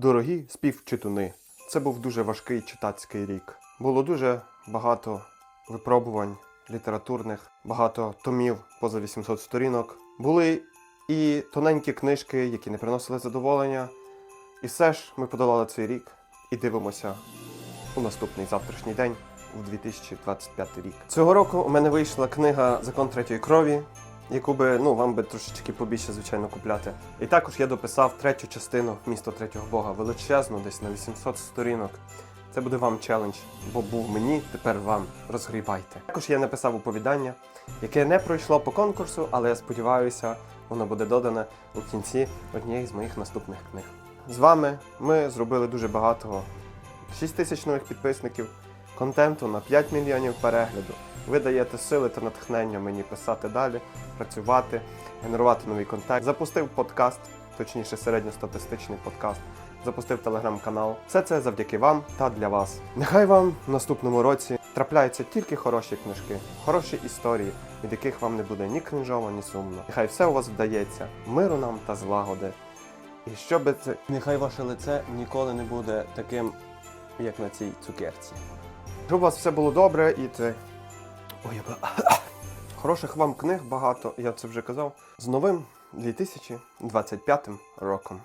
Дорогі співчитуни, це був дуже важкий читацький рік. Було дуже багато випробувань літературних, багато томів поза 800 сторінок. Були і тоненькі книжки, які не приносили задоволення. І все ж ми подолали цей рік і дивимося у наступний завтрашній день, у 2025 рік. Цього року у мене вийшла книга Закон третьої крові, яку би ну вам би трошечки побільше, звичайно, купляти. І також я дописав третю частину місто третього Бога, величезну, десь на 800 сторінок. Це буде вам челендж, бо був мені, тепер вам розгрібайте. Також я написав оповідання, яке не пройшло по конкурсу, але я сподіваюся, воно буде додане у кінці однієї з моїх наступних книг. З вами ми зробили дуже багато 6 тисяч нових підписників, контенту на 5 мільйонів перегляду. Ви даєте сили та натхнення мені писати далі, працювати, генерувати новий контент. Запустив подкаст, точніше середньостатистичний подкаст. Запустив телеграм-канал. Все це завдяки вам та для вас. Нехай вам в наступному році трапляються тільки хороші книжки, хороші історії, від яких вам не буде ні кринжово, ні сумно. Нехай все у вас вдається, миру нам та злагоди. І щоб це нехай ваше лице ніколи не буде таким, як на цій цукерці. Щоб у вас все було добре і це. Ой, я. Хороших вам книг багато, я це вже казав. З новим 2025 роком.